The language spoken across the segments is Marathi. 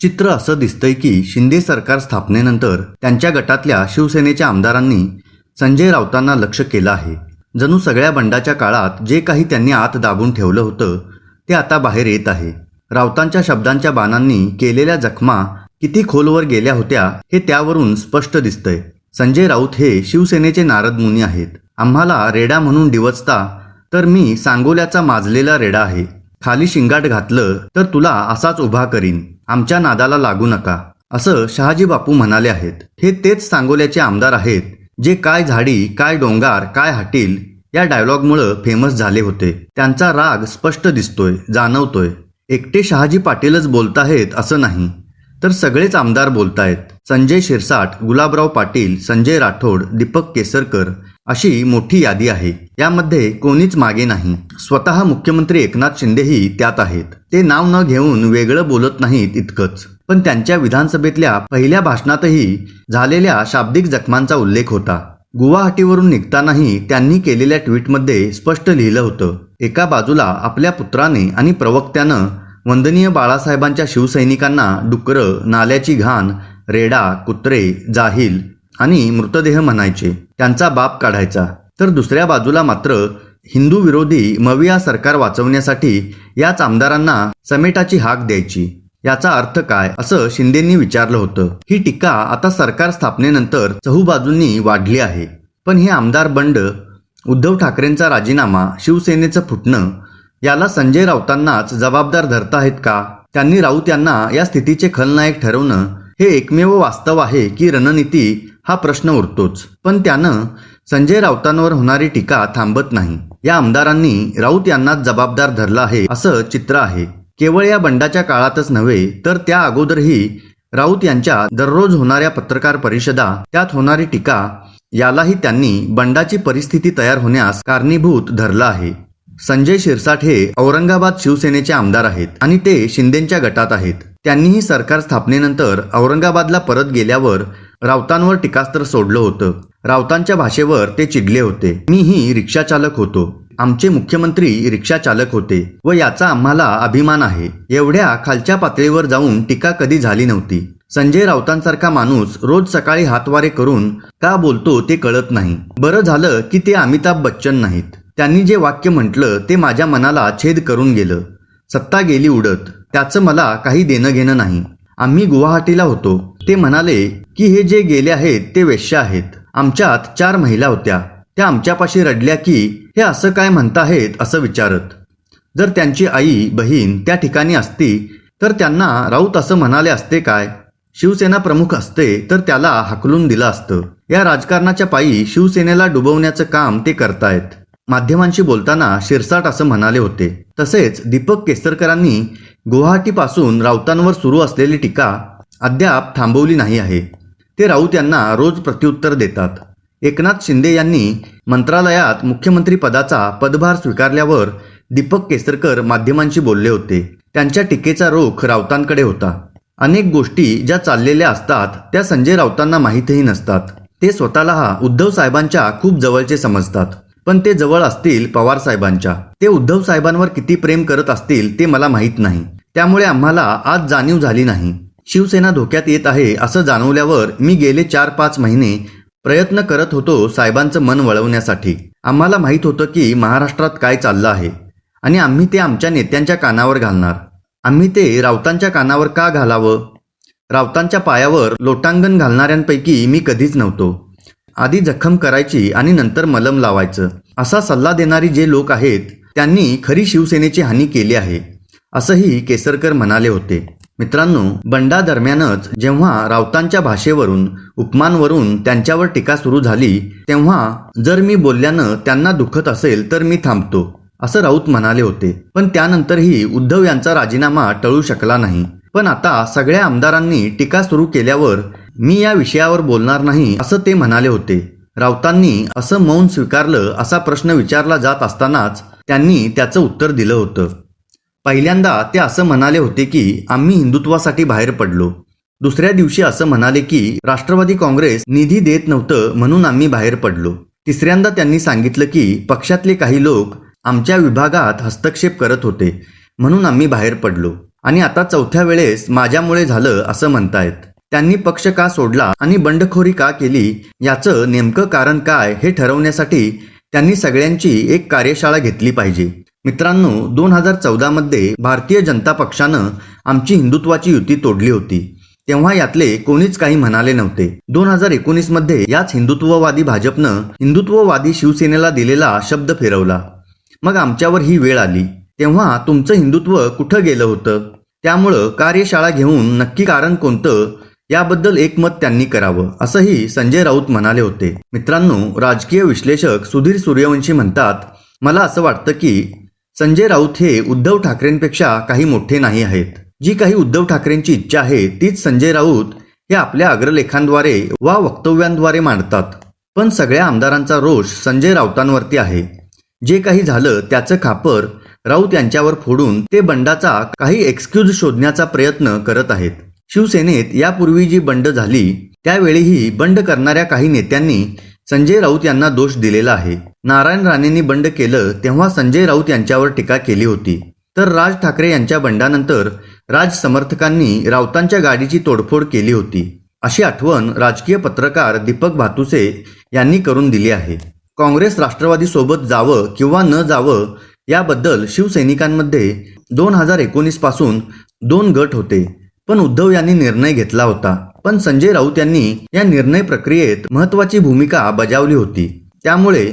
चित्र असं दिसतंय की शिंदे सरकार स्थापनेनंतर त्यांच्या गटातल्या शिवसेनेच्या आमदारांनी संजय राऊतांना लक्ष केलं आहे. जणू सगळ्या बंडाच्या काळात जे काही त्यांनी आत दाबून ठेवलं होतं ते आता बाहेर येत आहे. राऊतांच्या शब्दांच्या बाणांनी केलेल्या जखमा किती खोलवर गेल्या होत्या हे त्यावरून स्पष्ट दिसतंय. संजय राऊत हे शिवसेनेचे नारद मुनी आहेत. आम्हाला रेडा म्हणून डिवचता तर मी सांगोल्याचा माजलेला रेडा आहे. खाली शिंगाट घातलं तर तुला असाच उभा करीन. आमच्या नादाला लागू नका. असं शहाजी बापू म्हणाले आहेत. हे तेच सांगोल्याचे आमदार आहेत जे काय झाडी काय डोंगार काय हाटील या डायलॉगमुळं फेमस झाले होते. त्यांचा राग स्पष्ट दिसतोय जाणवतोय. एकटे शहाजी पाटीलच बोलताहेत असं नाही. तर सगळेच आमदार बोलतायत. संजय शिरसाट गुलाबराव पाटील संजय राठोड दीपक केसरकर अशी मोठी यादी आहे. यामध्ये कोणीच मागे नाही. स्वतः मुख्यमंत्री एकनाथ शिंदेही त्यात आहेत. ते नाव न घेऊन वेगळं बोलत नाहीत इतकंच. पण त्यांच्या विधानसभेतल्या पहिल्या भाषणातही झालेल्या शाब्दिक जखमांचा उल्लेख होता. गुवाहाटीवरून निघतानाही त्यांनी केलेल्या ट्विटमध्ये स्पष्ट लिहिलं होतं. एका बाजूला आपल्या पुत्राने आणि प्रवक्त्यानं वंदनीय बाळासाहेबांच्या शिवसैनिकांना डुकरं नाल्याची घाण रेडा कुत्रे जाहील आणि मृतदेह म्हणायचे. त्यांचा बाप काढायचा. तर दुसऱ्या बाजूला मात्र हिंदू विरोधी मविया सरकार वाचवण्यासाठी याच आमदारांना समेटाची हाक द्यायची. याचा अर्थ काय? असं शिंदेंनी विचारलं होतं. ही टीका आता सरकार स्थापनेनंतर चहूबाजूंनी वाढली आहे. पण हे आमदार बंड उद्धव ठाकरेंचा राजीनामा शिवसेनेचं फुटणं याला संजय राऊतांनाच जबाबदार धरताहेत का? त्यांनी राऊत यांना या स्थितीचे खलनायक ठरवणं हे एकमेव वास्तव आहे की रणनीती हा प्रश्न उरतोच. पण त्यानं संजय राऊतांवर होणारी टीका थांबत नाही. या आमदारांनी राऊत यांनाच जबाबदार धरला आहे असं चित्र आहे. केवळ या बंडाच्या काळातच नव्हे तर त्या अगोदरही राऊत यांच्या दररोज होणाऱ्या पत्रकार परिषदा त्यात होणारी टीका यालाही त्यांनी बंडाची परिस्थिती तयार होण्यास कारणीभूत धरलं आहे. संजय शिरसाट हे औरंगाबाद शिवसेनेचे आमदार आहेत आणि ते शिंदेच्या गटात आहेत. त्यांनीही सरकार स्थापनेनंतर औरंगाबादला परत गेल्यावर राऊतांवर टीकास्त्र सोडलं होतं. राऊतांच्या भाषेवर ते चिडले होते. मीही रिक्षाचालक होतो. आमचे मुख्यमंत्री रिक्षा चालक होते व याचा आम्हाला अभिमान आहे. एवढ्या खालच्या पातळीवर जाऊन टीका कधी झाली नव्हती. संजय राऊतांसारखा माणूस रोज सकाळी हातवारे करून का बोलतो ते कळत नाही. बरं झालं की ते अमिताभ बच्चन नाहीत. त्यांनी जे वाक्य म्हटलं ते माझ्या मनाला छेद करून गेलं. सत्ता गेली उडत. त्याचं मला काही देणं घेणं नाही. आम्ही गुवाहाटीला होतो. ते म्हणाले की हे जे गेले आहेत ते वेश्य आहेत. आमच्यात चार महिला होत्या. त्या आमच्यापाशी रडल्या की हे असं काय म्हणताहेत असं विचारत. जर त्यांची आई बहीण त्या ठिकाणी असती तर त्यांना राऊत असं म्हणाले असते काय? शिवसेना प्रमुख असते तर त्याला हाकलून दिलं असतं. या राजकारणाच्या पायी शिवसेनेला डुबवण्याचं काम ते करतायत. माध्यमांशी बोलताना शिरसाट असं म्हणाले होते. तसेच दीपक केसरकरांनी गुवाहाटीपासून राऊतांवर सुरू असलेली टीका अद्याप थांबवली नाही आहे. ते राऊत यांना रोज प्रत्युत्तर देतात. एकनाथ शिंदे यांनी मंत्रालयात मुख्यमंत्री पदाचा पदभार स्वीकारल्यावर दीपक केसरकर माध्यमांशी बोलले होते. त्यांच्या टीकेचा रोख राऊतांकडे होता. अनेक गोष्टी ज्या चाललेल्या असतात त्या संजय राऊतांना माहीतही नसतात. ते स्वतःला उद्धव साहेबांच्या खूप जवळचे समजतात. पण ते जवळ असतील पवार साहेबांच्या. ते उद्धव साहेबांवर किती प्रेम करत असतील ते मला माहीत नाही. त्यामुळे आम्हाला आज जाणीव झाली नाही. शिवसेना धोक्यात येत आहे असं जाणवल्यावर मी गेले चार पाच महिने प्रयत्न करत होतो साहेबांचं मन वळवण्यासाठी. आम्हाला माहीत होतं की महाराष्ट्रात काय चाललं आहे. आणि आम्ही ते आमच्या नेत्यांच्या कानावर घालणार. आम्ही ते राऊतांच्या कानावर का घालावं? राऊतांच्या पायावर लोटांगण घालणाऱ्यांपैकी मी कधीच नव्हतो. आधी जखम करायची आणि नंतर मलम लावायचं. असा सल्ला देणारी जे लोक आहेत त्यांनी खरी शिवसेनेची हानी केली आहे. असंही केसरकर म्हणाले होते. मित्रांनो बंडा दरम्यानच जेव्हा राऊतांच्या भाषेवरून उपमांवरून त्यांच्यावर टीका सुरू झाली तेव्हा जर मी बोलल्यानं त्यांना दुखत असेल तर मी थांबतो असं राऊत म्हणाले होते. पण त्यानंतरही उद्धव यांचा राजीनामा टळू शकला नाही. पण आता सगळ्या आमदारांनी टीका सुरू केल्यावर मी या विषयावर बोलणार नाही असं ते म्हणाले होते. राऊतांनी असं मौन स्वीकारलं असा प्रश्न विचारला जात असतानाच त्यांनी त्याचं उत्तर दिलं होतं. पहिल्यांदा ते असं म्हणाले होते की आम्ही हिंदुत्वासाठी बाहेर पडलो. दुसऱ्या दिवशी असं म्हणाले की राष्ट्रवादी काँग्रेस निधी देत नव्हतं म्हणून आम्ही बाहेर पडलो. तिसऱ्यांदा त्यांनी सांगितलं की पक्षातले काही लोक आमच्या विभागात हस्तक्षेप करत होते म्हणून आम्ही बाहेर पडलो. आणि आता चौथ्या वेळेस माझ्यामुळे झालं असं म्हणतायत. त्यांनी पक्ष का सोडला आणि बंडखोरी का केली याचं नेमकं कारण काय हे ठरवण्यासाठी त्यांनी सगळ्यांची एक कार्यशाळा घेतली पाहिजे. मित्रांनो दोन हजार चौदामध्ये भारतीय जनता पक्षानं आमची हिंदुत्वाची युती तोडली होती. तेव्हा यातले कोणीच काही म्हणाले नव्हते. दोन हजार एकोणीसमध्ये याच हिंदुत्ववादी भाजपनं हिंदुत्ववादी शिवसेनेला दिलेला शब्द फिरवला. मग आमच्यावर ही वेळ आली. तेव्हा तुमचं हिंदुत्व कुठं गेलं होतं? त्यामुळं कार्यशाळा घेऊन नक्की कारण कोणतं? याबद्दल एक मत त्यांनी करावं असंही संजय राऊत म्हणाले होते. मित्रांनो राजकीय विश्लेषक सुधीर सूर्यवंशी म्हणतात मला असं वाटतं की संजय राऊत हे उद्धव ठाकरेंपेक्षा काही मोठे नाही आहेत. जी काही उद्धव ठाकरेंची इच्छा आहे तीच संजय राऊत हे आपल्या अग्रलेखांद्वारे वा वक्तव्यांद्वारे मांडतात. पण सगळ्या आमदारांचा रोष संजय राऊतांवरती आहे. जे काही झालं त्याचं खापर राऊत यांच्यावर फोडून ते बंडाचा काही एक्सक्यूज शोधण्याचा प्रयत्न करत आहेत. शिवसेनेत यापूर्वी जी बंड झाली त्यावेळीही बंड करणाऱ्या काही नेत्यांनी संजय राऊत यांना दोष दिलेला आहे. नारायण राणेंनी बंड केलं तेव्हा संजय राऊत यांच्यावर टीका केली होती. तर राज ठाकरे यांच्या बंडानंतर राज समर्थकांनी राऊतांच्या गाडीची तोडफोड केली होती. अशी आठवण राजकीय पत्रकार दीपक भातुसे यांनी करून दिली आहे. काँग्रेस राष्ट्रवादीसोबत जावं किंवा न जावं याबद्दल शिवसैनिकांमध्ये दोन हजार एकोणीसपासून दोन गट होते. पण उद्धव यांनी निर्णय घेतला होता. पण संजय राऊत यांनी या निर्णय प्रक्रियेत महत्वाची भूमिका बजावली होती. त्यामुळे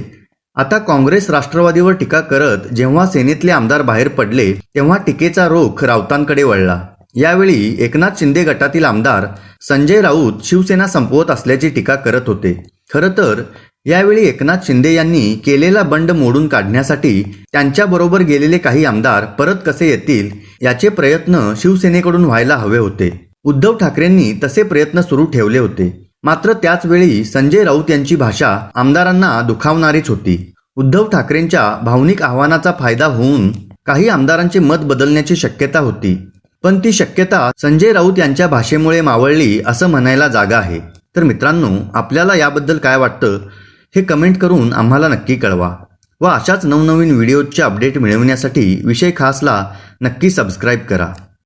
आता काँग्रेस राष्ट्रवादीवर टीका करत जेव्हा सेनेतले आमदार बाहेर पडले तेव्हा टीकेचा रोख राऊतांकडे वळला. यावेळी एकनाथ शिंदे गटातील आमदार संजय राऊत शिवसेना संपवत असल्याची टीका करत होते. खरं तर यावेळी एकनाथ शिंदे यांनी केलेला बंड मोडून काढण्यासाठी त्यांच्याबरोबर गेलेले काही आमदार परत कसे येतील याचे प्रयत्न शिवसेनेकडून व्हायला हवे होते. उद्धव ठाकरेंनी तसे प्रयत्न सुरू ठेवले होते. मात्र त्याचवेळी संजय राऊत यांची भाषा आमदारांना दुखावणारीच होती. उद्धव ठाकरेंच्या भावनिक आव्हानाचा फायदा होऊन काही आमदारांचे मत बदलण्याची शक्यता होती. पण ती शक्यता संजय राऊत यांच्या भाषेमुळे मावळली असं म्हणायला जागा आहे. तर मित्रांनो आपल्याला याबद्दल काय वाटतं हे कमेंट करून आम्हाला नक्की कळवा. व अशाच नवनवीन व्हिडिओजचे अपडेट मिळवण्यासाठी विषय खासला नक्की सबस्क्राईब करा.